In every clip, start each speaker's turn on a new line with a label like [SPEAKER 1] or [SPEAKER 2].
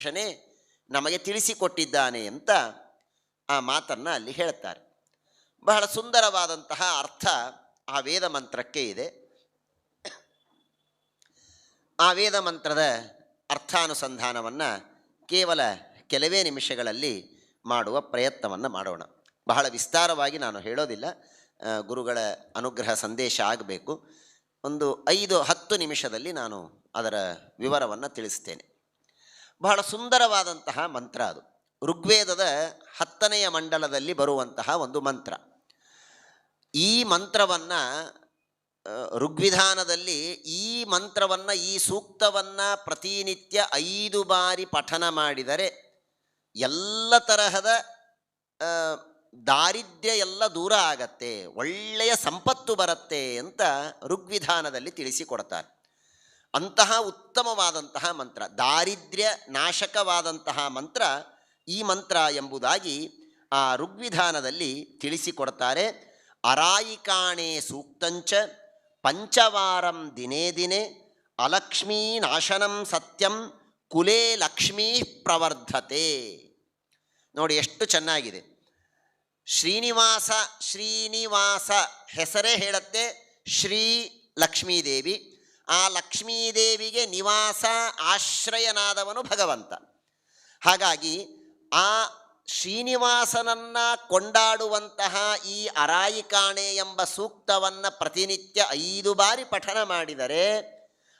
[SPEAKER 1] ಕೃಷ್ಣನೇ ನಮಗೆ ತಿಳಿಸಿಕೊಟ್ಟಿದ್ದಾನೆ ಅಂತ ಆ ಮಾತನ್ನು ಅಲ್ಲಿ ಹೇಳ್ತಾರೆ. ಬಹಳ ಸುಂದರವಾದಂತಹ ಅರ್ಥ ಆ ವೇದ ಮಂತ್ರಕ್ಕೆ ಇದೆ. ಆ ವೇದ ಮಂತ್ರದ ಅರ್ಥಾನುಸಂಧಾನವನ್ನು ಕೇವಲ ಕೆಲವೇ ನಿಮಿಷಗಳಲ್ಲಿ ಮಾಡುವ ಪ್ರಯತ್ನವನ್ನು ಮಾಡೋಣ. ಬಹಳ ವಿಸ್ತಾರವಾಗಿ ನಾನು ಹೇಳೋದಿಲ್ಲ. ಗುರುಗಳ ಅನುಗ್ರಹ ಸಂದೇಶ ಆಗಬೇಕು. ಒಂದು ಐದು ಹತ್ತು ನಿಮಿಷದಲ್ಲಿ ನಾನು ಅದರ ವಿವರವನ್ನು ತಿಳಿಸ್ತೇನೆ. ಬಹಳ ಸುಂದರವಾದಂತಹ ಮಂತ್ರ ಅದು. ಋಗ್ವೇದದ ಹತ್ತನೆಯ ಮಂಡಲದಲ್ಲಿ ಬರುವಂತಹ ಒಂದು ಮಂತ್ರ. ಈ ಮಂತ್ರವನ್ನು ಋಗ್ವಿಧಾನದಲ್ಲಿ ಈ ಮಂತ್ರವನ್ನು, ಈ ಸೂಕ್ತವನ್ನು ಪ್ರತಿನಿತ್ಯ ಐದು ಬಾರಿ ಪಠನ ಮಾಡಿದರೆ ಎಲ್ಲ ತರಹದ ದಾರಿದ್ರ್ಯ ಎಲ್ಲ ದೂರ ಆಗತ್ತೆ, ಒಳ್ಳೆಯ ಸಂಪತ್ತು ಬರುತ್ತೆ ಅಂತ ಋಗ್ವಿಧಾನದಲ್ಲಿ ತಿಳಿಸಿಕೊಡ್ತಾರೆ. ಅಂತಹ ಉತ್ತಮವಾದಂತಹ ಮಂತ್ರ, ದಾರಿದ್ರ್ಯ ನಾಶಕವಾದಂತಹ ಮಂತ್ರ ಈ ಮಂತ್ರ ಎಂಬುದಾಗಿ ಆ ಋಗ್ವಿಧಾನದಲ್ಲಿ ತಿಳಿಸಿಕೊಡ್ತಾರೆ. ಅರಾಯಿಕಾಣೆ ಸೂಕ್ತಂಚ, ಪಂಚವಾರಂ ದಿನೇ ದಿನೇ, ಅಲಕ್ಷ್ಮೀ ನಾಶನಂ ಸತ್ಯಂ, ಕುಲೇ ಲಕ್ಷ್ಮೀ ಪ್ರವರ್ಧತೆ. ನೋಡಿ ಎಷ್ಟು ಚೆನ್ನಾಗಿದೆ. ಶ್ರೀನಿವಾಸ ಶ್ರೀನಿವಾಸ ಹೆಸರೇ ಹೇಳುತ್ತೆ ಶ್ರೀ ಲಕ್ಷ್ಮೀದೇವಿ ಆ ಲಕ್ಷ್ಮೀದೇವಿಗೆ ನಿವಾಸ ಆಶ್ರಯನಾದವನು ಭಗವಂತ. ಹಾಗಾಗಿ ಆ ಶ್ರೀನಿವಾಸನನ್ನ ಕೊಂಡಾಡುವಂತಹ ಈ ಅರಾಯಿಕಾಣೆ ಎಂಬ ಸೂಕ್ತವನ್ನು ಪ್ರತಿನಿತ್ಯ ಐದು ಬಾರಿ ಪಠನ ಮಾಡಿದರೆ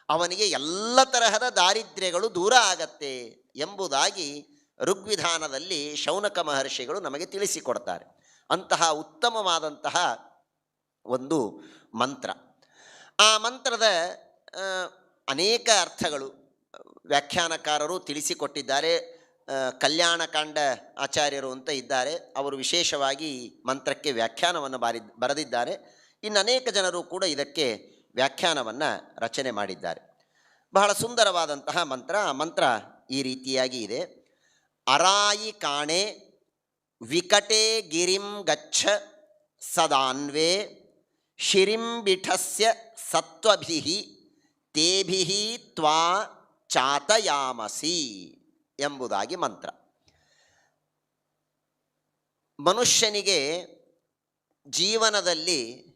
[SPEAKER 1] ಅವನಿಗೆ ಎಲ್ಲ ತರಹದ ದಾರಿದ್ರ್ಯಗಳು ದೂರ ಆಗತ್ತೆ ಎಂಬುದಾಗಿ ಋಗ್ವಿಧಾನದಲ್ಲಿ ಶೌನಕ ಮಹರ್ಷಿಗಳು ನಮಗೆ ತಿಳಿಸಿಕೊಡ್ತಾರೆ. ಅಂತಹ ಉತ್ತಮವಾದಂತಹ ಒಂದು ಮಂತ್ರ. ಆ ಮಂತ್ರದ ಅನೇಕ ಅರ್ಥಗಳು, ವ್ಯಾಖ್ಯಾನಕಾರರು ತಿಳಿಸಿಕೊಟ್ಟಿದ್ದಾರೆ. ಕಲ್ಯಾಣಕಾಂಡ ಆಚಾರ್ಯರು ಅಂತ ಇದ್ದಾರೆ. ಅವರು ವಿಶೇಷವಾಗಿ ಮಂತ್ರಕ್ಕೆ ವ್ಯಾಖ್ಯಾನವನ್ನು ಬಾರಿ, ಬರೆದಿದ್ದಾರೆ. ಇನ್ನು ಅನೇಕ ಜನರು ಕೂಡ ಇದಕ್ಕೆ ವ್ಯಾಖ್ಯಾನವನ್ನು ರಚನೆ ಮಾಡಿದ್ದಾರೆ. ಬಹಳ ಸುಂದರವಾದಂತಹ ಮಂತ್ರ. ಆ ಮಂತ್ರ ಈ ರೀತಿಯಾಗಿ ಇದೆ. ಅರಾಯಿ ಕಾಣೆ ವಿಕಟೆ ಗಿರಿಂ ಗಚ್ಚ ಸದಾನ್ವೇ ಶಿರಿಂಬಿಠಸ್ಯ ಸತ್ವಭಿ ತೇಭಿ ತ್ವಾ ಚಾತಯಾಮಸಿ ಎಂಬುದಾಗಿ ಮಂತ್ರ. ಮನುಷ್ಯನಿಗೆ ಜೀವನದಲ್ಲಿ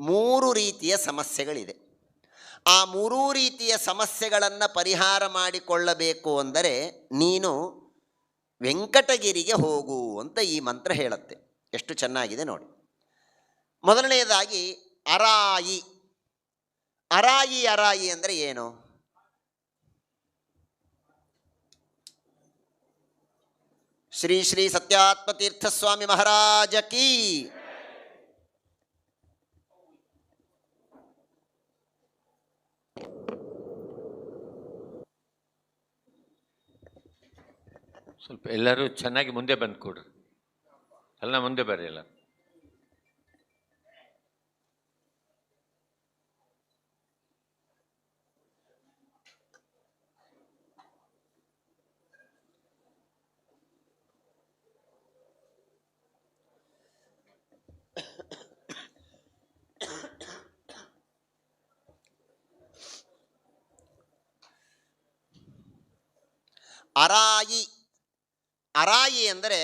[SPEAKER 1] ಮೂರು ರೀತಿಯ ಸಮಸ್ಯೆಗಳಿದೆ. ಆ ಮೂರೂ ರೀತಿಯ ಸಮಸ್ಯೆಗಳನ್ನು ಪರಿಹಾರ ಮಾಡಿಕೊಳ್ಳಬೇಕು ಅಂದರೆ ನೀನು ವೆಂಕಟಗಿರಿಗೆ ಹೋಗು ಅಂತ ಈ ಮಂತ್ರ ಹೇಳುತ್ತೆ. ಎಷ್ಟು ಚೆನ್ನಾಗಿದೆ ನೋಡಿ. ಮೊದಲನೆಯದಾಗಿ ಅರಾಯಿ ಅರಾಯಿ ಅರಾಯಿ ಅಂದರೆ ಏನು? ಶ್ರೀ ಶ್ರೀ ಸತ್ಯಾತ್ಮ ತೀರ್ಥಸ್ವಾಮಿ ಮಹಾರಾಜ ಕೀ.
[SPEAKER 2] ಸ್ವಲ್ಪ ಎಲ್ಲರೂ ಚೆನ್ನಾಗಿ ಮುಂದೆ ಬಂದು ಕೊಡ್ರಿ. ಎಲ್ಲ ಮುಂದೆ ಬರ್ರಿ ಎಲ್ಲ
[SPEAKER 1] ಅರಾಯಿ ಅರಾಯಿ ಅಂದರೆ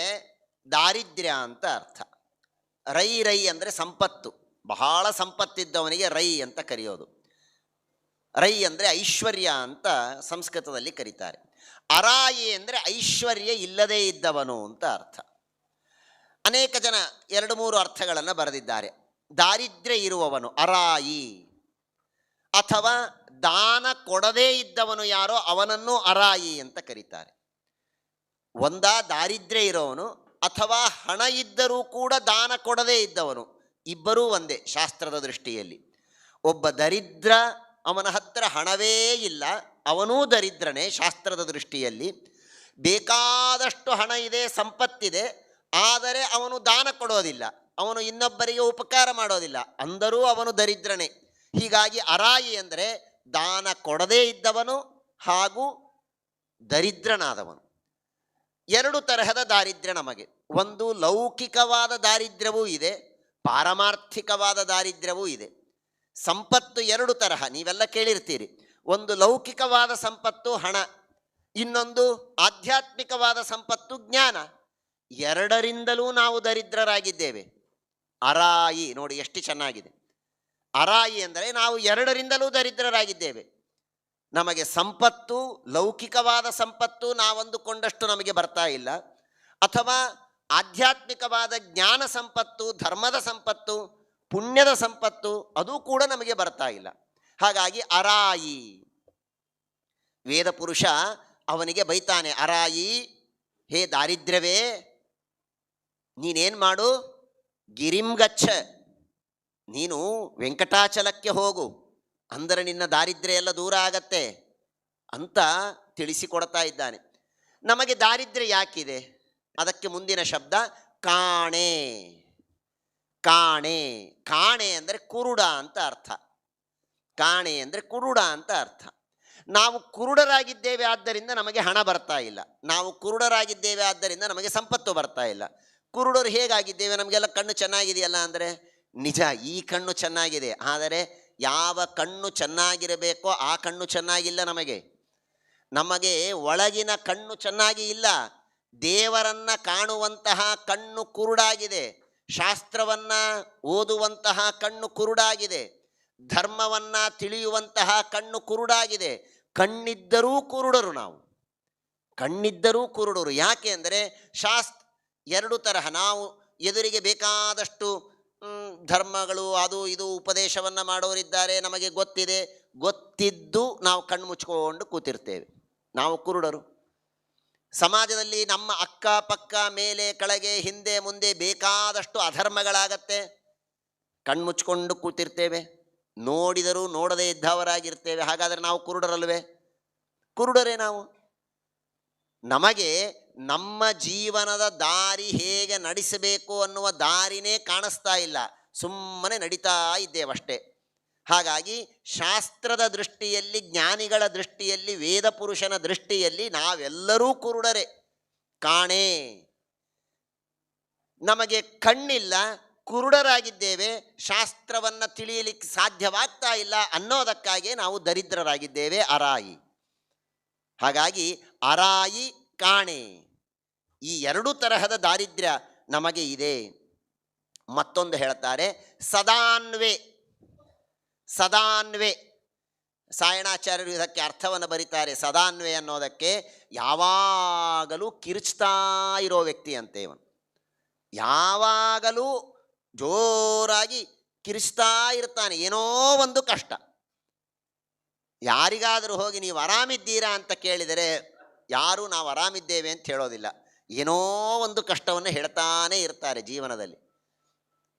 [SPEAKER 1] ದಾರಿದ್ರ್ಯ ಅಂತ ಅರ್ಥ. ರೈ ರೈ ಅಂದರೆ ಸಂಪತ್ತು. ಬಹಳ ಸಂಪತ್ತಿದ್ದವನಿಗೆ ರೈ ಅಂತ ಕರೆಯೋದು. ರೈ ಅಂದರೆ ಐಶ್ವರ್ಯ ಅಂತ ಸಂಸ್ಕೃತದಲ್ಲಿ ಕರೀತಾರೆ. ಅರಾಯಿ ಅಂದರೆ ಐಶ್ವರ್ಯ ಇಲ್ಲದೇ ಇದ್ದವನು ಅಂತ ಅರ್ಥ. ಅನೇಕ ಜನ ಎರಡು ಮೂರು ಅರ್ಥಗಳನ್ನು ಬರೆದಿದ್ದಾರೆ. ದಾರಿದ್ರ್ಯ ಇರುವವನು ಅರಾಯಿ ಅಥವಾ ದಾನ ಕೊಡದೇ ಇದ್ದವನು ಯಾರೋ ಅವನನ್ನು ಅರಾಯಿ ಅಂತ ಕರೀತಾರೆ. ಒಂದ ದಾರಿದ್ರ್ಯ ಇರೋವನು, ಅಥವಾ ಹಣ ಇದ್ದರೂ ಕೂಡ ದಾನ ಕೊಡದೇ ಇದ್ದವನು. ಇಬ್ಬರೂ ಒಂದೇ ಶಾಸ್ತ್ರದ ದೃಷ್ಟಿಯಲ್ಲಿ. ಒಬ್ಬ ದರಿದ್ರ ಅವನ ಹತ್ರ ಹಣವೇ ಇಲ್ಲ, ಅವನೂ ದರಿದ್ರನೇ ಶಾಸ್ತ್ರದ ದೃಷ್ಟಿಯಲ್ಲಿ. ಬೇಕಾದಷ್ಟು ಹಣ ಇದೆ, ಸಂಪತ್ತಿದೆ, ಆದರೆ ಅವನು ದಾನ ಕೊಡೋದಿಲ್ಲ, ಅವನು ಇನ್ನೊಬ್ಬರಿಗೆ ಉಪಕಾರ ಮಾಡೋದಿಲ್ಲ, ಅಂದರೂ ಅವನು ದರಿದ್ರನೇ. ಹೀಗಾಗಿ ಅರಾಯಿ ಅಂದರೆ ದಾನ ಕೊಡದೇ ಇದ್ದವನು ಹಾಗೂ ದರಿದ್ರನಾದವನು. ಎರಡು ತರಹದ ದಾರಿದ್ರ್ಯ ನಮಗೆ. ಒಂದು ಲೌಕಿಕವಾದ ದಾರಿದ್ರ್ಯವೂ ಇದೆ, ಪಾರಮಾರ್ಥಿಕವಾದ ದಾರಿದ್ರ್ಯವೂ ಇದೆ. ಸಂಪತ್ತು ಎರಡು ತರಹ, ನೀವೆಲ್ಲ ಕೇಳಿರ್ತೀರಿ. ಒಂದು ಲೌಕಿಕವಾದ ಸಂಪತ್ತು ಹಣ, ಇನ್ನೊಂದು ಆಧ್ಯಾತ್ಮಿಕವಾದ ಸಂಪತ್ತು ಜ್ಞಾನ. ಎರಡರಿಂದಲೂ ನಾವು ದರಿದ್ರರಾಗಿದ್ದೇವೆ. ಅರಾಯಿ, ನೋಡಿ ಎಷ್ಟು ಚೆನ್ನಾಗಿದೆ. ಅರಾಯಿ ಅಂದರೆ ನಾವು ಎರಡರಿಂದಲೂ ದರಿದ್ರರಾಗಿದ್ದೇವೆ. ನಮಗೆ ಸಂಪತ್ತು, ಲೌಕಿಕವಾದ ಸಂಪತ್ತು ನಾವಂದುಕೊಂಡಷ್ಟು ನಮಗೆ ಬರ್ತಾ ಇಲ್ಲ. ಅಥವಾ ಆಧ್ಯಾತ್ಮಿಕವಾದ ಜ್ಞಾನ ಸಂಪತ್ತು, ಧರ್ಮದ ಸಂಪತ್ತು, ಪುಣ್ಯದ ಸಂಪತ್ತು ಅದು ಕೂಡ ನಮಗೆ ಬರ್ತಾ ಇಲ್ಲ. ಹಾಗಾಗಿ ಅರಾಯಿ. ವೇದ ಪುರುಷ ಅವನಿಗೆ ಬೈತಾನೆ, ಅರಾಯಿ, ಹೇ ದಾರಿದ್ರ್ಯವೇ, ನೀನೇನು ಮಾಡು? ಗಿರಿಂಗಚ್ಛ ನೀನು ವೆಂಕಟಾಚಲಕ್ಕೆ ಹೋಗು. ಅಂದರೆ ನಿನ್ನ ದಾರಿದ್ರ್ಯ ಎಲ್ಲ ದೂರ ಆಗತ್ತೆ ಅಂತ ತಿಳಿಸಿಕೊಡ್ತಾ ಇದ್ದಾನೆ. ನಮಗೆ ದಾರಿದ್ರ್ಯ ಯಾಕಿದೆ? ಅದಕ್ಕೆ ಮುಂದಿನ ಶಬ್ದ ಕಾಣೆ. ಕಾಣೆ. ಕಾಣೆ ಅಂದರೆ ಕುರುಡ ಅಂತ ಅರ್ಥ. ಕಾಣೆ ಅಂದರೆ ಕುರುಡ ಅಂತ ಅರ್ಥ. ನಾವು ಕುರುಡರಾಗಿದ್ದೇವೆ ಆದ್ದರಿಂದ ನಮಗೆ ಹಣ ಬರ್ತಾ ಇಲ್ಲ. ನಾವು ಕುರುಡರಾಗಿದ್ದೇವೆ ಆದ್ದರಿಂದ ನಮಗೆ ಸಂಪತ್ತು ಬರ್ತಾ ಇಲ್ಲ. ಕುರುಡರು ಹೇಗಾಗಿದ್ದೇವೆ? ನಮಗೆಲ್ಲ ಕಣ್ಣು ಚೆನ್ನಾಗಿದೆಯಲ್ಲ ಅಂದರೆ ನಿಜ, ಈ ಕಣ್ಣು ಚೆನ್ನಾಗಿದೆ. ಆದರೆ ಯಾವ ಕಣ್ಣು ಚೆನ್ನಾಗಿರಬೇಕೋ ಆ ಕಣ್ಣು ಚೆನ್ನಾಗಿಲ್ಲ ನಮಗೆ. ನಮಗೆ ಒಳಗಿನ ಕಣ್ಣು ಚೆನ್ನಾಗಿ ಇಲ್ಲ. ದೇವರನ್ನ ಕಾಣುವಂತಹ ಕಣ್ಣು ಕುರುಡಾಗಿದೆ. ಶಾಸ್ತ್ರವನ್ನ ಓದುವಂತಹ ಕಣ್ಣು ಕುರುಡಾಗಿದೆ. ಧರ್ಮವನ್ನ ತಿಳಿಯುವಂತಹ ಕಣ್ಣು ಕುರುಡಾಗಿದೆ. ಕಣ್ಣಿದ್ದರೂ ಕುರುಡರು ನಾವು. ಕಣ್ಣಿದ್ದರೂ ಕುರುಡರು. ಯಾಕೆ ಅಂದರೆ ಶಾಸ್ತ್ರ ಎರಡು ತರಹ. ನಾವು ಎದುರಿಗೆ ಬೇಕಾದಷ್ಟು ಧರ್ಮಗಳು, ಅದು ಇದು ಉಪದೇಶವನ್ನು ಮಾಡೋರಿದ್ದಾರೆ, ನಮಗೆ ಗೊತ್ತಿದೆ. ಗೊತ್ತಿದ್ದು ನಾವು ಕಣ್ಣು ಮುಚ್ಕೊಂಡು ಕೂತಿರ್ತೇವೆ. ನಾವು ಕುರುಡರು. ಸಮಾಜದಲ್ಲಿ ನಮ್ಮ ಅಕ್ಕ ಪಕ್ಕ ಮೇಲೆ ಕೆಳಗೆ ಹಿಂದೆ ಮುಂದೆ ಬೇಕಾದಷ್ಟು ಅಧರ್ಮಗಳಾಗತ್ತೆ. ಕಣ್ಮುಚ್ಕೊಂಡು ಕೂತಿರ್ತೇವೆ. ನೋಡಿದರೂ ನೋಡದೇ ಇದ್ದವರಾಗಿರ್ತೇವೆ. ಹಾಗಾದರೆ ನಾವು ಕುರುಡರಲ್ವೇ? ಕುರುಡರೇ ನಾವು? ನಮಗೆ ನಮ್ಮ ಜೀವನದ ದಾರಿ ಹೇಗೆ ನಡೆಸಬೇಕು ಅನ್ನುವ ದಾರಿನೇ ಕಾಣಿಸ್ತಾ ಇಲ್ಲ. ಸುಮ್ಮನೆ ನಡೀತಾ ಇದ್ದೇವಷ್ಟೇ ಹಾಗಾಗಿ ಶಾಸ್ತ್ರದ ದೃಷ್ಟಿಯಲ್ಲಿ, ಜ್ಞಾನಿಗಳ ದೃಷ್ಟಿಯಲ್ಲಿ, ವೇದ ಪುರುಷನ ದೃಷ್ಟಿಯಲ್ಲಿ ನಾವೆಲ್ಲರೂ ಕುರುಡರೆ. ಕಾಣೆ. ನಮಗೆ ಕಣ್ಣಿಲ್ಲ, ಕುರುಡರಾಗಿದ್ದೇವೆ. ಶಾಸ್ತ್ರವನ್ನು ತಿಳಿಯಲಿಕ್ಕೆ ಸಾಧ್ಯವಾಗ್ತಾ ಇಲ್ಲ ಅನ್ನೋದಕ್ಕಾಗಿ ನಾವು ದರಿದ್ರರಾಗಿದ್ದೇವೆ, ಅರಾಯಿ. ಹಾಗಾಗಿ ಅರಾಯಿ ಕಾಣೆ. ಈ ಎರಡು ತರಹದ ದಾರಿದ್ರ್ಯ ನಮಗೆ ಇದೆ. ಮತ್ತೊಂದು ಹೇಳ್ತಾರೆ, ಸದಾನ್ವೆ ಸದಾನ್ವೆ. ಸಾಯಣಾಚಾರ್ಯರು ಇದಕ್ಕೆ ಅರ್ಥವನ್ನು ಬರೀತಾರೆ, ಸದಾನ್ವೆ ಅನ್ನೋದಕ್ಕೆ ಯಾವಾಗಲೂ ಕಿರುಚ್ತಾ ಇರೋ ವ್ಯಕ್ತಿ ಅಂತೆ ಇವನು. ಯಾವಾಗಲೂ ಜೋರಾಗಿ ಕಿರಿಸ್ತಾ ಇರ್ತಾನೆ, ಏನೋ ಒಂದು ಕಷ್ಟ. ಯಾರಿಗಾದರೂ ಹೋಗಿ ನೀವು ಆರಾಮಿದ್ದೀರಾ ಅಂತ ಕೇಳಿದರೆ ಯಾರೂ ನಾವು ಆರಾಮಿದ್ದೇವೆ ಅಂತ ಹೇಳೋದಿಲ್ಲ. ಏನೋ ಒಂದು ಕಷ್ಟವನ್ನು ಹೇಳ್ತಾನೆ ಇರ್ತಾರೆ ಜೀವನದಲ್ಲಿ.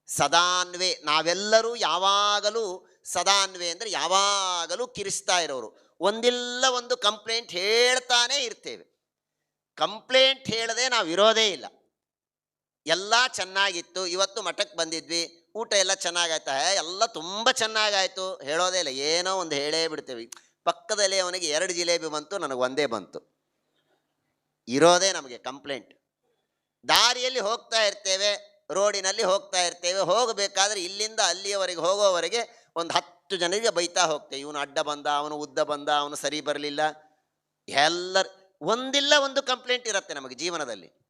[SPEAKER 1] ಸದಾನ್ವೆ ನಾವೆಲ್ಲರೂ ಯಾವಾಗಲೂ ಸದಾನ್ವೆ ಅಂದರೆ ಯಾವಾಗಲೂ ಕಿರಿಸ್ತಾ ಇರೋರು. ಒಂದಿಲ್ಲ ಒಂದು ಕಂಪ್ಲೇಂಟ್ ಹೇಳ್ತಾನೆ ಇರ್ತೇವೆ. ಕಂಪ್ಲೇಂಟ್ ಹೇಳದೆ ನಾವು ಇರೋದೇ ಇಲ್ಲ. ಎಲ್ಲ ಚೆನ್ನಾಗಿತ್ತು ಇವತ್ತು ಮಠಕ್ಕೆ ಬಂದಿದ್ವಿ ಊಟ ಎಲ್ಲ ಚೆನ್ನಾಗಾಯ್ತಾ? "ಏ, ಎಲ್ಲ ತುಂಬ ಚೆನ್ನಾಗಾಯಿತು. ಹೇಳೋದೇ ಇಲ್ಲ ಏನೋ ಒಂದು ಹೇಳೇ ಬಿಡ್ತೇವೆ. ಪಕ್ಕದಲ್ಲೇ ಅವನಿಗೆ ಎರಡು ಜಿಲೇಬಿ ಬಂತು ನನಗೆ ಒಂದೇ ಬಂತು. ಇರೋದೇ ನಮಗೆ ಕಂಪ್ಲೇಂಟ್ ದಾರಿಯಲ್ಲಿ ಹೋಗ್ತಾ ಇರ್ತೇವೆ, ರೋಡಿನಲ್ಲಿ ಹೋಗ್ತಾ ಇರ್ತೇವೆ, ಹೋಗಬೇಕಾದ್ರೆ ಇಲ್ಲಿಂದ ಅಲ್ಲಿಯವರೆಗೆ, ಹೋಗೋವರೆಗೆ ಒಂದು ಹತ್ತು ಜನರಿಗೆ ಬೈತಾ ಹೋಗ್ತೇವೆ. ಇವನು ಅಡ್ಡ ಬಂದ, ಅವನು ಉದ್ದ ಬಂದ, ಅವನು ಸರಿ ಬರಲಿಲ್ಲ. ಎಲ್ಲರ, ಒಂದಿಲ್ಲ ಒಂದು ಕಂಪ್ಲೇಂಟ್ ಇರುತ್ತೆ ನಮಗೆ ಜೀವನದಲ್ಲಿ.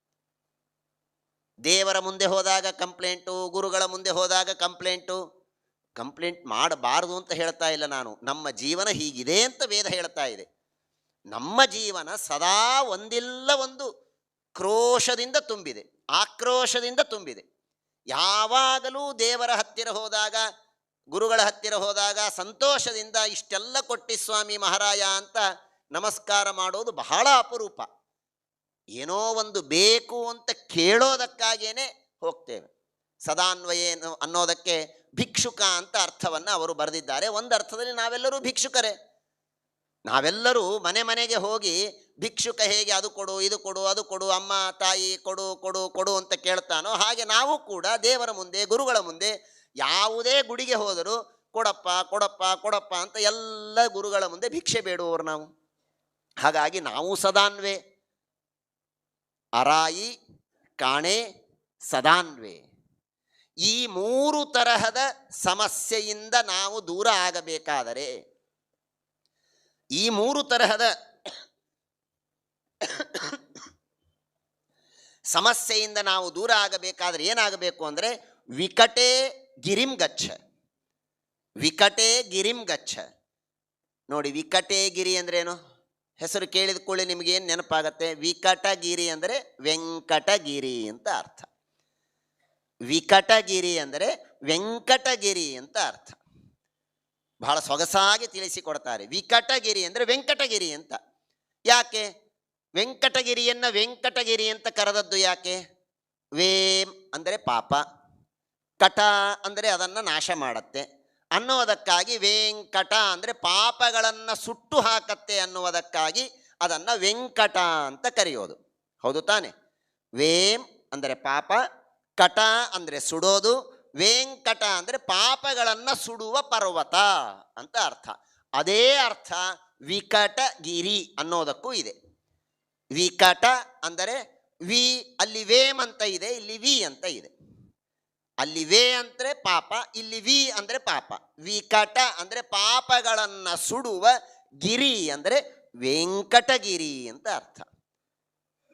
[SPEAKER 1] ದೇವರ ಮುಂದೆ ಹೋದಾಗ ಕಂಪ್ಲೇಂಟು ಗುರುಗಳ ಮುಂದೆ ಹೋದಾಗ ಕಂಪ್ಲೇಂಟು ಕಂಪ್ಲೇಂಟ್ ಮಾಡಬಾರದು ಅಂತ ಹೇಳ್ತಾ ಇಲ್ಲ ನಾನು. ನಮ್ಮ ಜೀವನ ಹೀಗಿದೆ ಅಂತ ವೇದ ಹೇಳ್ತಾ ಇದೆ. ನಮ್ಮ ಜೀವನ ಸದಾ ಒಂದಿಲ್ಲ ಒಂದು ಕ್ರೋಶದಿಂದ ತುಂಬಿದೆ, ಆಕ್ರೋಶದಿಂದ ತುಂಬಿದೆ. ಯಾವಾಗಲೂ ದೇವರ ಹತ್ತಿರ ಹೋದಾಗ, ಗುರುಗಳ ಹತ್ತಿರ ಹೋದಾಗ ಸಂತೋಷದಿಂದ ಇಷ್ಟೆಲ್ಲ ಕೊಟ್ಟಿ ಸ್ವಾಮಿ ಮಹಾರಾಯ ಅಂತ ನಮಸ್ಕಾರ ಮಾಡೋದು ಬಹಳ ಅಪರೂಪ. ಏನೋ ಒಂದು ಬೇಕು ಅಂತ ಕೇಳೋದಕ್ಕಾಗೇನೆ ಹೋಗ್ತೇವೆ. ಸದಾನ್ವಯ ಏನು- ಅನ್ನೋದಕ್ಕೆ ಭಿಕ್ಷುಕ ಅಂತ ಅರ್ಥವನ್ನು ಅವರು ಬರೆದಿದ್ದಾರೆ. ಒಂದು ಅರ್ಥದಲ್ಲಿ ನಾವೆಲ್ಲರೂ ಭಿಕ್ಷುಕರೇ. ನಾವೆಲ್ಲರೂ ಮನೆ ಮನೆಗೆ ಹೋಗಿ ಭಿಕ್ಷುಕ ಹೇಗೆ ಅದು ಕೊಡು, ಇದು ಕೊಡು, ಅದು ಕೊಡು, ಅಮ್ಮ, ತಾಯಿ ಕೊಡು ಕೊಡು ಕೊಡು ಅಂತ ಕೇಳ್ತಾನೋ ಹಾಗೆ ನಾವು ಕೂಡ ದೇವರ ಮುಂದೆ, ಗುರುಗಳ ಮುಂದೆ ಯಾವುದೇ ಗುಡಿಗೆ ಹೋದರೂ ಕೊಡಪ್ಪ ಕೊಡಪ್ಪ ಕೊಡಪ್ಪ ಅಂತ ಎಲ್ಲ ಗುರುಗಳ ಮುಂದೆ ಭಿಕ್ಷೆ ಬೇಡುವವರು ನಾವು. ಹಾಗಾಗಿ ನಾವು ಸದಾನ್ವೆ. ಅರಾಯಿ, ಕಾಣೆ, ಸದಾನ್ವೆ. ಈ ಮೂರು ತರಹದ ಸಮಸ್ಯೆಯಿಂದ ನಾವು ದೂರ ಆಗಬೇಕಾದರೆ ಈ ಮೂರು ತರಹದ ಸಮಸ್ಯೆಯಿಂದ ನಾವು ದೂರ ಆಗಬೇಕಾದ್ರೆ ಏನಾಗಬೇಕು ಅಂದರೆ ವಿಕಟೇ ಗಿರಿಂ ಗಚ್ಚ ವಿಕಟೇ ಗಿರಿಂ ಗಚ್ಚ ನೋಡಿ, ವಿಕಟೇ ಗಿರಿ ಅಂದ್ರೆ ಏನು? ಹೆಸರು ಕೇಳಿದ ಕೂಡಲೇ ನಿಮಗೆ ಏನು ನೆನಪಾಗತ್ತೆ? ವಿಕಟಗಿರಿ ಅಂದರೆ ವೆಂಕಟಗಿರಿ ಅಂತ ಅರ್ಥ. ವಿಕಟಗಿರಿ ಅಂದರೆ ವೆಂಕಟಗಿರಿ ಅಂತ ಅರ್ಥ. ಬಹಳ ಸೊಗಸಾಗಿ ತಿಳಿಸಿಕೊಡ್ತಾರೆ. ವಿಕಟಗಿರಿ ಅಂದರೆ ವೆಂಕಟಗಿರಿ ಅಂತ. ಯಾಕೆ? ವೆಂಕಟಗಿರಿಯನ್ನು ವೆಂಕಟಗಿರಿ ಅಂತ ಕರೆದದ್ದು ಯಾಕೆ? ವೇಮ್ ಅಂದರೆ ಪಾಪ. ಕಟ ಅಂದರೆ ಅದನ್ನು ನಾಶ ಮಾಡತ್ತೆ. ಅನ್ನೋದಕ್ಕಾಗಿ ವೆಂಕಟ ಅಂದರೆ ಪಾಪಗಳನ್ನು ಸುಟ್ಟು ಹಾಕತ್ತೆ ಅನ್ನುವುದಕ್ಕಾಗಿ ಅದನ್ನು ವೆಂಕಟ ಅಂತ ಕರೆಯೋದು. ಹೌದು ತಾನೆ. ವೇಮ್ ಅಂದರೆ ಪಾಪ, ಕಟ ಅಂದರೆ ಸುಡೋದು ವೆಂಕಟ ಅಂದರೆ ಪಾಪಗಳನ್ನು ಸುಡುವ ಪರ್ವತ ಅಂತ ಅರ್ಥ. ಅದೇ ಅರ್ಥ ವಿಕಟಗಿರಿ ಅನ್ನೋದಕ್ಕೂ ಇದೆ. ವಿಕಟ ಅಂದರೆ ವಿ, ಅಲ್ಲಿ ವೇಮ್ ಅಂತ ಇದೆ, ಇಲ್ಲಿ ವಿ ಅಂತ ಇದೆ. ಅಲ್ಲಿ ವೇ ಅಂದರೆ ಪಾಪ, ಇಲ್ಲಿ ವಿ ಅಂದರೆ ಪಾಪ. ವಿಕಟ ಅಂದರೆ ಪಾಪಗಳನ್ನು ಸುಡುವ ಗಿರಿ ಅಂದರೆ ವೆಂಕಟಗಿರಿ ಅಂತ ಅರ್ಥ.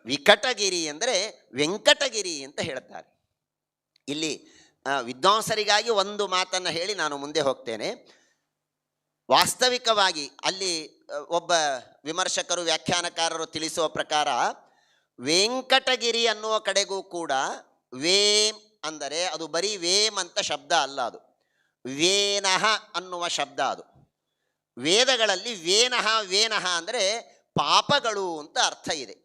[SPEAKER 1] ವಿಕಟಗಿರಿ ಅಂದರೆ ವೆಂಕಟಗಿರಿ ಅಂತ ಹೇಳ್ತಾರೆ. ಇಲ್ಲಿ ವಿದ್ವಾಂಸರಿಗಾಗಿ ಒಂದು ಮಾತನ್ನು ಹೇಳಿ ನಾನು ಮುಂದೆ ಹೋಗ್ತೇನೆ. ವಾಸ್ತವಿಕವಾಗಿ ಅಲ್ಲಿ ಒಬ್ಬ ವಿಮರ್ಶಕರು, ವ್ಯಾಖ್ಯಾನಕಾರರು ತಿಳಿಸುವ ಪ್ರಕಾರ ವೆಂಕಟಗಿರಿ ಅನ್ನುವ ಕಡೆಗೂ ಕೂಡ ವೇಮ್ ಅಂದರೆ ಅದು ಬರೀ ವೇಮ್ ಅಂತ ಶಬ್ದ ಅಲ್ಲ ಅದು. ವೇನಹ ಅನ್ನುವ ಶಬ್ದ ಅದು. ವೇದಗಳಲ್ಲಿ ವೇನಹ ವೇನಹ ಅಂದರೆ ಪಾಪಗಳು ಅಂತ ಅರ್ಥ ಇದೆ.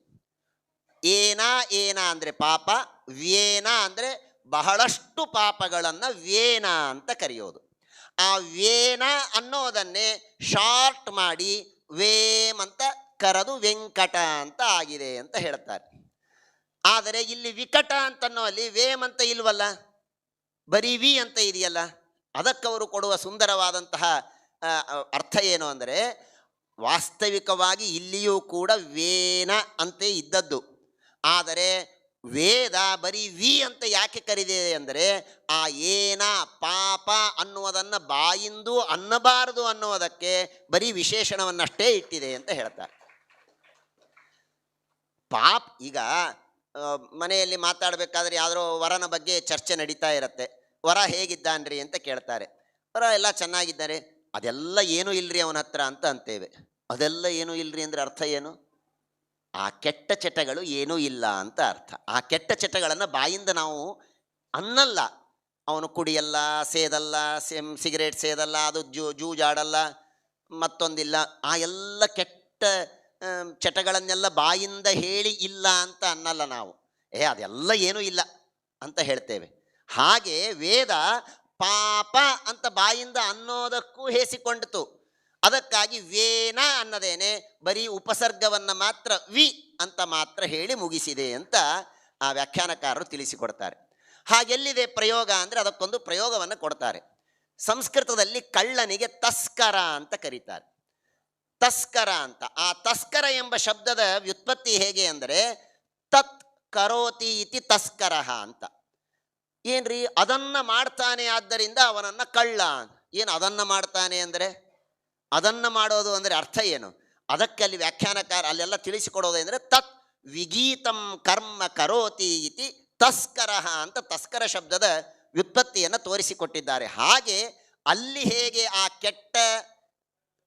[SPEAKER 1] ಏನ ಏನ ಅಂದರೆ ಪಾಪ, ವೇನ ಅಂದರೆ ಬಹಳಷ್ಟು ಪಾಪಗಳನ್ನು ವೇನ ಅಂತ ಕರೆಯೋದು. ಆ ವೇನ ಅನ್ನೋದನ್ನೇ ಶಾರ್ಟ್ ಮಾಡಿ ವೇಮ್ ಅಂತ ಕರೆದು ವೆಂಕಟ ಅಂತ ಆಗಿದೆ ಅಂತ ಹೇಳ್ತಾರೆ. ಆದರೆ ಇಲ್ಲಿ ವಿಕಟ ಅಂತನೋ ಅಲ್ಲಿ ವೇಮ್ ಅಂತ ಇಲ್ವಲ್ಲ? ಬರೀ ವಿ ಅಂತ ಇದೆಯಲ್ಲ? ಅದಕ್ಕವರು ಕೊಡುವ ಸುಂದರವಾದಂತಹ ಅರ್ಥ ಏನು ಅಂದರೆ ವಾಸ್ತವಿಕವಾಗಿ ಇಲ್ಲಿಯೂ ಕೂಡ ವೇನ ಅಂತೇ ಇದ್ದದ್ದು. ಆದರೆ ವೇದ ಬರೀ ವಿ ಅಂತ ಯಾಕೆ ಕರೆದಿದೆ ಅಂದರೆ, ಆ ಏನ ಪಾಪ ಅನ್ನುವುದನ್ನು ಬಾಯಿಂದು ಅನ್ನಬಾರದು ಅನ್ನುವುದಕ್ಕೆ ಬರೀ ವಿಶೇಷಣವನ್ನಷ್ಟೇ ಇಟ್ಟಿದೆ ಅಂತ ಹೇಳ್ತಾರೆ. ಪಾಪ್ ಈಗ ಮನೆಯಲ್ಲಿ ಮಾತಾಡಬೇಕಾದ್ರೆ ಯಾವ್ದೋ ವರನ ಬಗ್ಗೆ ಚರ್ಚೆ ನಡೀತಾ ಇರತ್ತೆ. ವರ ಹೇಗಿದ್ದಾನ್ರಿ ಅಂತ ಕೇಳ್ತಾರೆ. ವರ ಎಲ್ಲ ಚೆನ್ನಾಗಿದ್ದಾರೆ. ಅದೆಲ್ಲ ಏನೂ ಇಲ್ರಿ ಅವನ ಹತ್ರ ಅಂತ ಅಂತೇವೆ. ಅದೆಲ್ಲ ಏನೂ ಇಲ್ರಿ ಅಂದ್ರೆ ಅರ್ಥ ಏನು? ಆ ಕೆಟ್ಟ ಚಟಗಳು ಏನೂ ಇಲ್ಲ ಅಂತ ಅರ್ಥ. ಆ ಕೆಟ್ಟ ಚಟಗಳನ್ನು ಬಾಯಿಂದ ನಾವು ಅನ್ನಲ್ಲ. ಅವನು ಕುಡಿಯಲ್ಲ, ಸೇದಲ್ಲ, ಸೇಮ್, ಸಿಗರೇಟ್ ಸೇದಲ್ಲ, ಅದು ಜೂ, ಜೂಜಾಡಲ್ಲ, ಮತ್ತೊಂದಿಲ್ಲ. ಆ ಎಲ್ಲ ಕೆಟ್ಟ ಚಟಗಳನ್ನೆಲ್ಲ ಬಾಯಿಂದ ಹೇಳಿ ಇಲ್ಲ ಅಂತ ಅನ್ನಲ್ಲ ನಾವು. ಏ, ಅದೆಲ್ಲ ಏನೂ ಇಲ್ಲ ಅಂತ ಹೇಳ್ತೇವೆ. ಹಾಗೆ ವೇದ ಪಾಪ ಅಂತ ಬಾಯಿಂದ ಅನ್ನೋದಕ್ಕೂ ಹೇಸಿಕೊಂಡಿತು. ಅದಕ್ಕಾಗಿ ವೇನ ಅನ್ನದೇನೆ, ಬರೀ ಉಪಸರ್ಗವನ್ನು ಮಾತ್ರ ವಿ ಅಂತ ಮಾತ್ರ ಹೇಳಿ ಮುಗಿಸಿದೆ ಅಂತ ಆ ವ್ಯಾಖ್ಯಾನಕಾರರು ತಿಳಿಸಿಕೊಡ್ತಾರೆ. ಹಾಗೆಲ್ಲಿದೆ ಪ್ರಯೋಗ ಅಂದರೆ ಅದಕ್ಕೊಂದು ಪ್ರಯೋಗವನ್ನು ಕೊಡ್ತಾರೆ. ಸಂಸ್ಕೃತದಲ್ಲಿ ಕಳ್ಳನಿಗೆ ತಸ್ಕರ ಅಂತ ಕರೀತಾರೆ. ತಸ್ಕರ ಅಂತ. ಆ ತಸ್ಕರ ಎಂಬ ಶಬ್ದದ ವ್ಯುತ್ಪತ್ತಿ ಹೇಗೆ ಅಂದರೆ, ತತ್ ಕರೋತಿ ಇತಿ ತಸ್ಕರ ಅಂತ. ಏನ್ರಿ? ಅದನ್ನ ಮಾಡ್ತಾನೆ ಆದ್ದರಿಂದ ಅವನನ್ನ ಕಳ್ಳ ಏನು ಅದನ್ನ ಮಾಡ್ತಾನೆ ಅಂದರೆ? ಅದನ್ನ ಮಾಡೋದು ಅಂದರೆ ಅರ್ಥ ಏನು? ಅದಕ್ಕೆ ಅಲ್ಲಿ ವ್ಯಾಖ್ಯಾನಕಾರ ಅಲ್ಲೆಲ್ಲ ತಿಳಿಸಿಕೊಡೋದು ಅಂದರೆ ತತ್ ವಿಗೀತಂ ಕರ್ಮ ಕರೋತಿ ಇತಿ ತಸ್ಕರ ಅಂತ ತಸ್ಕರ ಶಬ್ದದ ವ್ಯುತ್ಪತ್ತಿಯನ್ನು ತೋರಿಸಿಕೊಟ್ಟಿದ್ದಾರೆ. ಹಾಗೆ ಅಲ್ಲಿ ಹೇಗೆ ಆ ಕೆಟ್ಟ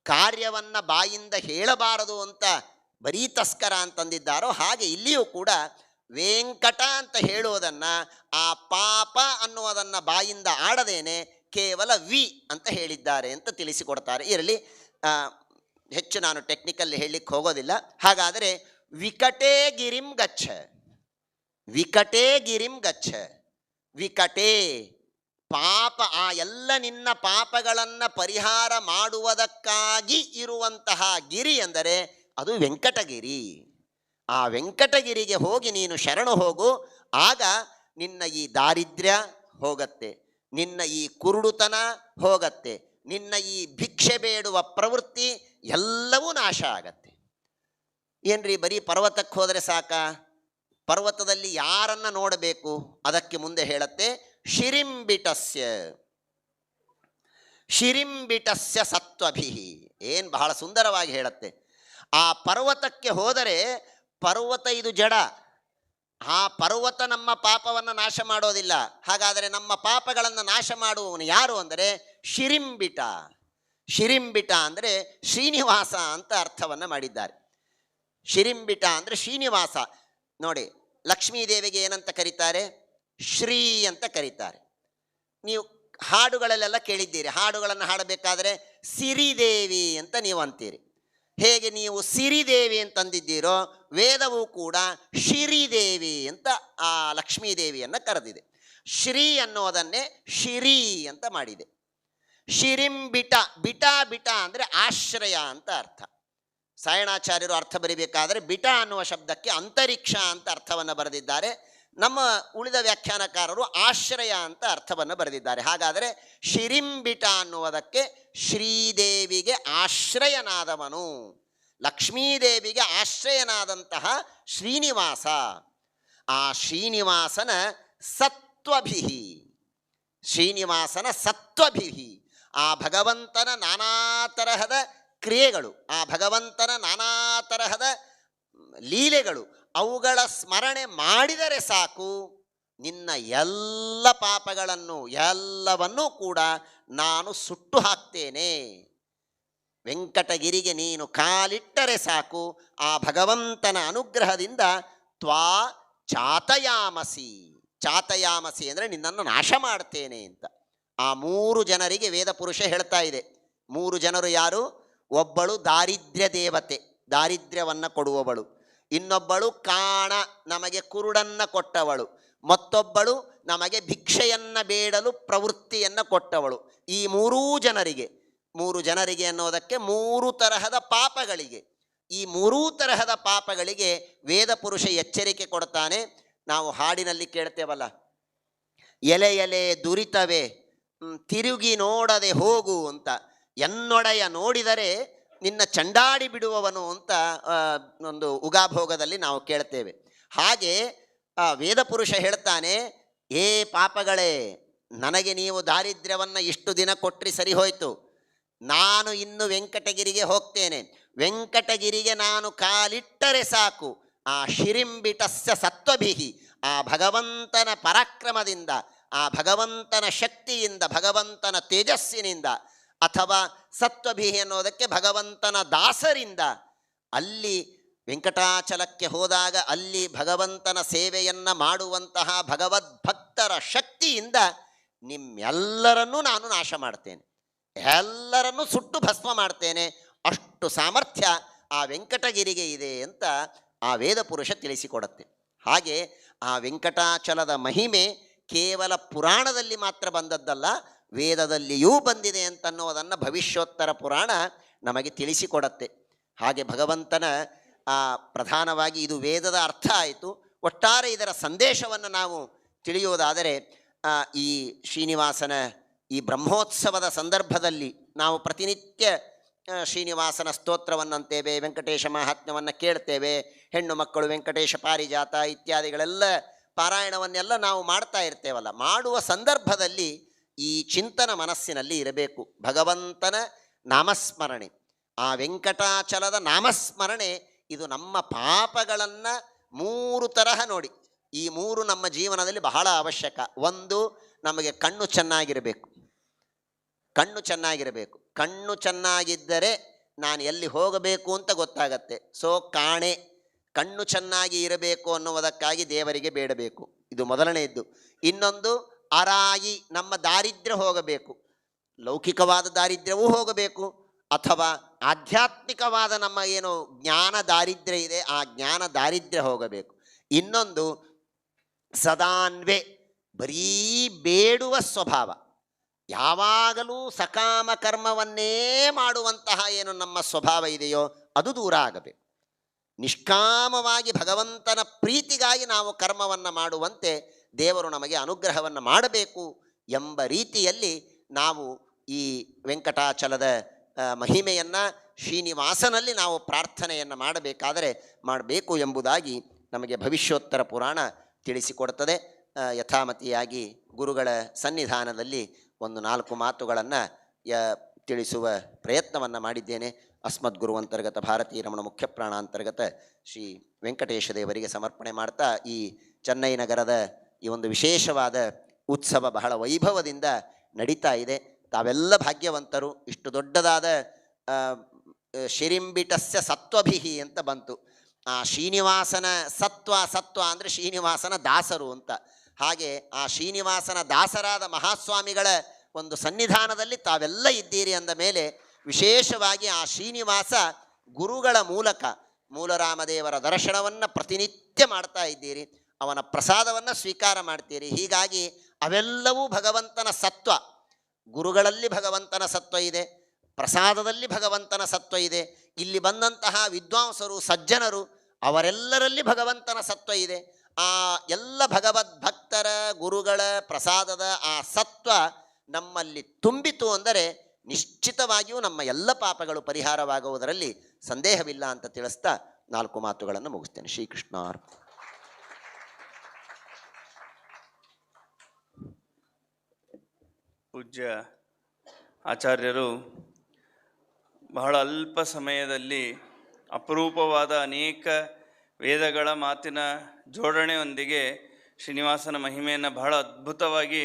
[SPEAKER 1] ಕಾರ್ಯವನ್ನು ಬಾಯಿಂದ ಹೇಳಬಾರದು ಅಂತ ಬರೀ ತಸ್ಕರ ಅಂತಂದಿದ್ದಾರೋ, ಹಾಗೆ ಇಲ್ಲಿಯೂ ಕೂಡ ವೆಂಕಟ ಅಂತ ಹೇಳುವುದನ್ನು, ಆ ಪಾಪ ಅನ್ನುವುದನ್ನು ಬಾಯಿಂದ ಆಡದೇನೆ ಕೇವಲ ವಿ ಅಂತ ಹೇಳಿದ್ದಾರೆ ಅಂತ ತಿಳಿಸಿಕೊಡ್ತಾರೆ. ಇರಲಿ ಆ, ಹೆಚ್ಚು ನಾನು ಟೆಕ್ನಿಕಲ್ ಹೇಳಲಿಕ್ಕೆ ಹೋಗೋದಿಲ್ಲ. ಹಾಗಾದರೆ ವಿಕಟೇ ಗಿರಿಂ ಗಚ್ಚ ವಿಕಟೇ ಗಿರಿಂ ಗಚ್ಚ ವಿಕಟೇ ಪಾಪ ಆ ಎಲ್ಲ ನಿನ್ನ ಪಾಪಗಳನ್ನು ಪರಿಹಾರ ಮಾಡುವುದಕ್ಕಾಗಿ ಇರುವಂತಹ ಗಿರಿ ಎಂದರೆ ಅದು ವೆಂಕಟಗಿರಿ. ಆ ವೆಂಕಟಗಿರಿಗೆ ಹೋಗಿ ನೀನು ಶರಣು ಹೋಗು ಆಗ ನಿನ್ನ ಈ ದಾರಿದ್ರ್ಯ ಹೋಗತ್ತೆ. ನಿನ್ನ ಈ ಕುರುಡುತನ ಹೋಗತ್ತೆ, ನಿನ್ನ ಈ ಭಿಕ್ಷೆ ಬೇಡುವ ಪ್ರವೃತ್ತಿ ಎಲ್ಲವೂ ನಾಶ ಆಗತ್ತೆ. ಏನ್ರಿ, ಬರೀ ಪರ್ವತಕ್ಕೆ ಹೋದರೆ ಸಾಕ? ಪರ್ವತದಲ್ಲಿ ಯಾರನ್ನ ನೋಡಬೇಕು? ಅದಕ್ಕೆ ಮುಂದೆ ಹೇಳತ್ತೆ, ಶಿರಿಂಬಿಟಸ್ಯ. ಶಿರಿಂಬಿಟಸ್ಯ ಸತ್ವಭಿಹಿ. ಏನು ಬಹಳ ಸುಂದರವಾಗಿ ಹೇಳತ್ತೆ. ಆ ಪರ್ವತಕ್ಕೆ ಹೋದರೆ ಪರ್ವತ ಇದು ಜಡ ಆ ಪರ್ವತ ನಮ್ಮ ಪಾಪವನ್ನು ನಾಶ ಮಾಡೋದಿಲ್ಲ. ಹಾಗಾದರೆ ನಮ್ಮ ಪಾಪಗಳನ್ನು ನಾಶ ಮಾಡುವವನು ಯಾರು ಅಂದರೆ ಶಿರಿಂಬಿಟ. ಶಿರಿಂಬಿಟ ಅಂದರೆ ಶ್ರೀನಿವಾಸ ಅಂತ ಅರ್ಥವನ್ನು ಮಾಡಿದ್ದಾರೆ. ಶಿರಿಂಬಿಟ ಅಂದರೆ ಶ್ರೀನಿವಾಸ. ನೋಡಿ, ಲಕ್ಷ್ಮೀದೇವಿಗೆ ಏನಂತ ಕರೀತಾರೆ? ಶ್ರೀ ಅಂತ ಕರೀತಾರೆ. ನೀವು ಹಾಡುಗಳಲ್ಲೆಲ್ಲ ಕೇಳಿದ್ದೀರಿ. ಹಾಡುಗಳನ್ನು ಹಾಡಬೇಕಾದ್ರೆ ಸಿರಿದೇವಿ ಅಂತ ನೀವು ಅಂತೀರಿ. ಹೇಗೆ ನೀವು ಸಿರಿದೇವಿ ಅಂತಂದಿದ್ದೀರೋ ವೇದವು ಕೂಡ ಶಿರಿದೇವಿ ಅಂತ ಆ ಲಕ್ಷ್ಮೀದೇವಿಯನ್ನು ಕರೆದಿದೆ. ಶ್ರೀ ಅನ್ನೋದನ್ನೇ ಶಿರಿ ಅಂತ ಮಾಡಿದೆ. ಶಿರಿಂಬಿಟ ಬಿಟ ಬಿಟ ಅಂದರೆ ಆಶ್ರಯ ಅಂತ ಅರ್ಥ. ಸಾಯಣಾಚಾರ್ಯರು ಅರ್ಥ ಬರಿಬೇಕಾದರೆ ಬಿಟ ಅನ್ನುವ ಶಬ್ದಕ್ಕೆ ಅಂತರಿಕ್ಷ ಅಂತ ಅರ್ಥವನ್ನು ಬರೆದಿದ್ದಾರೆ. ನಮ್ಮ ಉಳಿದ ವ್ಯಾಖ್ಯಾನಕಾರರು ಆಶ್ರಯ ಅಂತ ಅರ್ಥವನ್ನು ಬರೆದಿದ್ದಾರೆ. ಹಾಗಾದರೆ ಶಿರಿಂಬಿಟ ಅನ್ನುವುದಕ್ಕೆ ಶ್ರೀದೇವಿಗೆ ಆಶ್ರಯನಾದವನು. ಲಕ್ಷ್ಮೀದೇವಿಗೆ ಆಶ್ರಯನಾದಂತಹ ಶ್ರೀನಿವಾಸ. ಆ ಶ್ರೀನಿವಾಸನ ಸತ್ವಭಿಹಿ. ಶ್ರೀನಿವಾಸನ ಸತ್ವಭಿಹಿ. ಆ ಭಗವಂತನ ನಾನಾ ತರಹದ ಕ್ರಿಯೆಗಳು, ಆ ಭಗವಂತನ ನಾನಾ ತರಹದ ಲೀಲೆಗಳು ಅವುಗಳ ಸ್ಮರಣೆ ಮಾಡಿದರೆ ಸಾಕು. ನಿನ್ನ ಎಲ್ಲ ಪಾಪಗಳನ್ನು, ಎಲ್ಲವನ್ನೂ ಕೂಡ ನಾನು ಸುಟ್ಟು ಹಾಕ್ತೇನೆ. ವೆಂಕಟಗಿರಿಗೆ ನೀನು ಕಾಲಿಟ್ಟರೆ ಸಾಕು. ಆ ಭಗವಂತನ ಅನುಗ್ರಹದಿಂದ ತ್ವಾ ಚಾತಯಾಮಸಿ. ಚಾತಯಾಮಸಿ ಅಂದರೆ ನಿನ್ನನ್ನು ನಾಶ ಮಾಡ್ತೇನೆ ಅಂತ. ಆ ಮೂರು ಜನರಿಗೆ ವೇದ ಪುರುಷ ಹೇಳ್ತಾ ಇದೆ. ಮೂರು ಜನರು ಯಾರು? ಒಬ್ಬಳು ದಾರಿದ್ರ್ಯ ದೇವತೆ. ದಾರಿದ್ರ್ಯವನ್ನು ಕೊಡುವವಳು. ಇನ್ನೊಬ್ಬಳು ಕಾಣ ನಮಗೆ ಕುರುಡನ್ನ ಕೊಟ್ಟವಳು, ಮತ್ತೊಬ್ಬಳು ನಮಗೆ ಭಿಕ್ಷೆಯನ್ನ ಬೇಡಲು ಪ್ರವೃತ್ತಿಯನ್ನು ಕೊಟ್ಟವಳು. ಈ ಮೂರೂ ಜನರಿಗೆ, ಮೂರು ಜನರಿಗೆ ಅನ್ನೋದಕ್ಕೆ ಮೂರು ತರಹದ ಪಾಪಗಳಿಗೆ, ಈ ಮೂರೂ ತರಹದ ಪಾಪಗಳಿಗೆ ವೇದ ಪುರುಷ ಎಚ್ಚರಿಕೆ ಕೊಡ್ತಾನೆ. ನಾವು ಹಾಡಿನಲ್ಲಿ ಕೇಳ್ತೇವಲ್ಲ, ಎಲೆ ಎಲೆ ದುರಿತವೇ ತಿರುಗಿ ನೋಡದೆ ಹೋಗು ಅಂತ. ಎನ್ನೊಡೆಯ ನೋಡಿದರೆ ನಿನ್ನ ಚಂಡಾಡಿ ಬಿಡುವವನು ಅಂತ ಒಂದು ಉಗಾಭೋಗದಲ್ಲಿ ನಾವು ಕೇಳ್ತೇವೆ. ಹಾಗೆ, ಆ, ವೇದ ಪುರುಷ ಹೇಳ್ತಾನೆ, ಏ ಪಾಪಗಳೇ, ನನಗೆ ನೀವು ದಾರಿದ್ರ್ಯವನ್ನು ಇಷ್ಟು ದಿನ ಕೊಟ್ಟರೆ ಸರಿ ಹೋಯಿತು. ನಾನು ಇನ್ನು ವೆಂಕಟಗಿರಿಗೆ ಹೋಗ್ತೇನೆ. ವೆಂಕಟಗಿರಿಗೆ ನಾನು ಕಾಲಿಟ್ಟರೆ ಸಾಕು. ಆ ಶಿರಿಂಬಿಟಸ್ಯ ಸತ್ವಭಿಹಿ, ಆ ಭಗವಂತನ ಪರಾಕ್ರಮದಿಂದ, ಆ ಭಗವಂತನ ಶಕ್ತಿಯಿಂದ, ಭಗವಂತನ ತೇಜಸ್ಸಿನಿಂದ ಅಥವಾ ಸತ್ವಭಿಹಿ ಅನ್ನೋದಕ್ಕೆ ಭಗವಂತನ ದಾಸರಿಂದ ಅಲ್ಲಿ ವೆಂಕಟಾಚಲಕ್ಕೆ ಹೋದಾಗ ಅಲ್ಲಿ ಭಗವಂತನ ಸೇವೆಯನ್ನು ಮಾಡುವಂತಹ ಭಗವದ್ಭಕ್ತರ ಶಕ್ತಿಯಿಂದ ನಿಮ್ಮೆಲ್ಲರನ್ನೂ ನಾನು ನಾಶ ಮಾಡ್ತೇನೆ. ಎಲ್ಲರನ್ನೂ ಸುಟ್ಟು ಭಸ್ಮ ಮಾಡ್ತೇನೆ. ಅಷ್ಟು ಸಾಮರ್ಥ್ಯ ಆ ವೆಂಕಟಗಿರಿಗೆ ಇದೆ ಅಂತ ಆ ವೇದ ಪುರುಷ ತಿಳಿಸಿಕೊಡುತ್ತೆ. ಹಾಗೆ ಆ ವೆಂಕಟಾಚಲದ ಮಹಿಮೆ ಕೇವಲ ಪುರಾಣದಲ್ಲಿ ಮಾತ್ರ ಬಂದದ್ದಲ್ಲ ವೇದದಲ್ಲಿಯೂ ಬಂದಿದೆ ಅಂತನ್ನೋದನ್ನು ಭವಿಷ್ಯೋತ್ತರ ಪುರಾಣ ನಮಗೆ ತಿಳಿಸಿಕೊಡತ್ತೆ. ಹಾಗೆ ಭಗವಂತನ ಆ ಪ್ರಧಾನವಾಗಿ ಇದು ವೇದದ ಅರ್ಥ ಆಯಿತು. ಒಟ್ಟಾರೆ ಇದರ ಸಂದೇಶವನ್ನು ನಾವು ತಿಳಿಯುವುದಾದರೆ ಈ ಶ್ರೀನಿವಾಸನ ಈ ಬ್ರಹ್ಮೋತ್ಸವದ ಸಂದರ್ಭದಲ್ಲಿ ನಾವು ಪ್ರತಿನಿತ್ಯ ಶ್ರೀನಿವಾಸನ ಸ್ತೋತ್ರವನ್ನಂತೇವೆ, ವೆಂಕಟೇಶ ಮಹಾತ್ಮ್ಯವನ್ನು ಕೇಳ್ತೇವೆ, ಹೆಣ್ಣು ಮಕ್ಕಳು, ವೆಂಕಟೇಶ ಪಾರಿಜಾತ ಇತ್ಯಾದಿಗಳೆಲ್ಲ ಪಾರಾಯಣವನ್ನೆಲ್ಲ ನಾವು ಮಾಡ್ತಾ ಇರ್ತೇವಲ್ಲ. ಮಾಡುವ ಸಂದರ್ಭದಲ್ಲಿ ಈ ಚಿಂತನ ಮನಸ್ಸಿನಲ್ಲಿ ಇರಬೇಕು. ಭಗವಂತನ ನಾಮಸ್ಮರಣೆ. ಆ ವೆಂಕಟಾಚಲದ ನಾಮಸ್ಮರಣೆ ಇದು ನಮ್ಮ ಪಾಪಗಳನ್ನು ಮೂರು ತರಹ ನೋಡಿ. ಈ ಮೂರು ನಮ್ಮ ಜೀವನದಲ್ಲಿ ಬಹಳ ಅವಶ್ಯಕ. ಒಂದು, ನಮಗೆ ಕಣ್ಣು ಚೆನ್ನಾಗಿರಬೇಕು. ಕಣ್ಣು ಚೆನ್ನಾಗಿರಬೇಕು. ಕಣ್ಣು ಚೆನ್ನಾಗಿದ್ದರೆ ನಾನು ಎಲ್ಲಿ ಹೋಗಬೇಕು ಅಂತ ಗೊತ್ತಾಗತ್ತೆ. ಸೊ, ಕಾಣೆ. ಕಣ್ಣು ಚೆನ್ನಾಗಿ ಇರಬೇಕು ಅನ್ನುವುದಕ್ಕಾಗಿ ದೇವರಿಗೆ ಬೇಡಬೇಕು. ಇದು ಮೊದಲನೆಯದ್ದು. ಇನ್ನೊಂದು ಅರಾಯಿ ನಮ್ಮ ದಾರಿದ್ರ್ಯ ಹೋಗಬೇಕು. ಲೌಕಿಕವಾದ ದಾರಿದ್ರ್ಯವೂ ಹೋಗಬೇಕು. ಅಥವಾ ಆಧ್ಯಾತ್ಮಿಕವಾದ ನಮ್ಮ ಏನು ಜ್ಞಾನ ದಾರಿದ್ರ್ಯ ಇದೆ, ಆ ಜ್ಞಾನ ದಾರಿದ್ರ್ಯ ಹೋಗಬೇಕು. ಇನ್ನೊಂದು ಸದಾನ್ವೆ, ಬರೀ ಬೇಡುವ ಸ್ವಭಾವ. ಯಾವಾಗಲೂ ಸಕಾಮ ಕರ್ಮವನ್ನೇ ಮಾಡುವಂತಹ ಏನು ನಮ್ಮ ಸ್ವಭಾವ ಇದೆಯೋ, ಅದು ದೂರ ಆಗಬೇಕು. ನಿಷ್ಕಾಮವಾಗಿ ಭಗವಂತನ ಪ್ರೀತಿಗಾಗಿ ನಾವು ಕರ್ಮವನ್ನು ಮಾಡುವಂತೆ ದೇವರು ನಮಗೆ ಅನುಗ್ರಹವನ್ನು ಮಾಡಬೇಕು ಎಂಬ ರೀತಿಯಲ್ಲಿ ನಾವು ಈ ವೆಂಕಟಾಚಲದ ಮಹಿಮೆಯನ್ನು ಶ್ರೀನಿವಾಸನಲ್ಲಿ ನಾವು ಪ್ರಾರ್ಥನೆಯನ್ನು ಮಾಡಬೇಕಾದರೆ ಮಾಡಬೇಕು ಎಂಬುದಾಗಿ ನಮಗೆ ಭವಿಷ್ಯೋತ್ತರ ಪುರಾಣ ತಿಳಿಸಿಕೊಡ್ತದೆ. ಯಥಾಮತಿಯಾಗಿ ಗುರುಗಳ ಸನ್ನಿಧಾನದಲ್ಲಿ ಒಂದು ನಾಲ್ಕು ಮಾತುಗಳನ್ನು, ಯ, ತಿಳಿಸುವ ಪ್ರಯತ್ನವನ್ನು ಮಾಡಿದ್ದೇನೆ. ಅಸ್ಮದ್ಗುರು ಅಂತರ್ಗತ ಭಾರತೀ ರಮಣ ಮುಖ್ಯ ಅಂತರ್ಗತ ಶ್ರೀ ವೆಂಕಟೇಶ ದೇವರಿಗೆ ಸಮರ್ಪಣೆ ಮಾಡ್ತಾ ಈ ಚೆನ್ನೈ ನಗರದ ಈ ಒಂದು ವಿಶೇಷವಾದ ಉತ್ಸವ ಬಹಳ ವೈಭವದಿಂದ ನಡೀತಾ ಇದೆ. ತಾವೆಲ್ಲ ಭಾಗ್ಯವಂತರು. ಇಷ್ಟು ದೊಡ್ಡದಾದ ಶಿರಿಂಬಿಟಸ್ಯ ಸತ್ವಭಿಹಿ ಅಂತ ಬಂತು. ಆ ಶ್ರೀನಿವಾಸನ ಸತ್ವ ಸತ್ವ ಅಂದರೆ ಶ್ರೀನಿವಾಸನ ದಾಸರು ಅಂತ. ಹಾಗೆ ಆ ಶ್ರೀನಿವಾಸನ ದಾಸರಾದ ಮಹಾಸ್ವಾಮಿಗಳ ಒಂದು ಸನ್ನಿಧಾನದಲ್ಲಿ ತಾವೆಲ್ಲ ಇದ್ದೀರಿ ಅಂದ ಮೇಲೆ ವಿಶೇಷವಾಗಿ ಆ ಶ್ರೀನಿವಾಸ ಗುರುಗಳ ಮೂಲಕ ಮೂಲರಾಮದೇವರ ದರ್ಶನವನ್ನು ಪ್ರತಿನಿತ್ಯ ಮಾಡ್ತಾ ಇದ್ದೀರಿ. ಅವನ ಪ್ರಸಾದವನ್ನು ಸ್ವೀಕಾರ ಮಾಡ್ತೀರಿ. ಹೀಗಾಗಿ ಅವೆಲ್ಲವೂ ಭಗವಂತನ ಸತ್ವ. ಗುರುಗಳಲ್ಲಿ ಭಗವಂತನ ಸತ್ವ ಇದೆ, ಪ್ರಸಾದದಲ್ಲಿ ಭಗವಂತನ ಸತ್ವ ಇದೆ, ಇಲ್ಲಿ ಬಂದಂತಹ ವಿದ್ವಾಂಸರು, ಸಜ್ಜನರು, ಅವರೆಲ್ಲರಲ್ಲಿ ಭಗವಂತನ ಸತ್ವ ಇದೆ. ಆ ಎಲ್ಲ ಭಗವದ್ ಭಕ್ತರ ಗುರುಗಳ ಪ್ರಸಾದದ ಆ ಸತ್ವ ನಮ್ಮಲ್ಲಿ ತುಂಬಿತು ಅಂದರೆ ನಿಶ್ಚಿತವಾಗಿಯೂ ನಮ್ಮ ಎಲ್ಲ ಪಾಪಗಳು ಪರಿಹಾರವಾಗುವುದರಲ್ಲಿ ಸಂದೇಹವಿಲ್ಲ ಅಂತ ತಿಳಿಸ್ತಾ ನಾಲ್ಕು ಮಾತುಗಳನ್ನು ಮುಗಿಸ್ತೇನೆ. ಶ್ರೀಕೃಷ್ಣ
[SPEAKER 3] ಪೂಜ್ಯ ಆಚಾರ್ಯರು ಬಹಳ ಅಲ್ಪ ಸಮಯದಲ್ಲಿ ಅಪರೂಪವಾದ ಅನೇಕ ವೇದಗಳ ಮಾತಿನ ಜೋಡಣೆಯೊಂದಿಗೆ ಶ್ರೀನಿವಾಸನ ಮಹಿಮೆಯನ್ನು ಬಹಳ ಅದ್ಭುತವಾಗಿ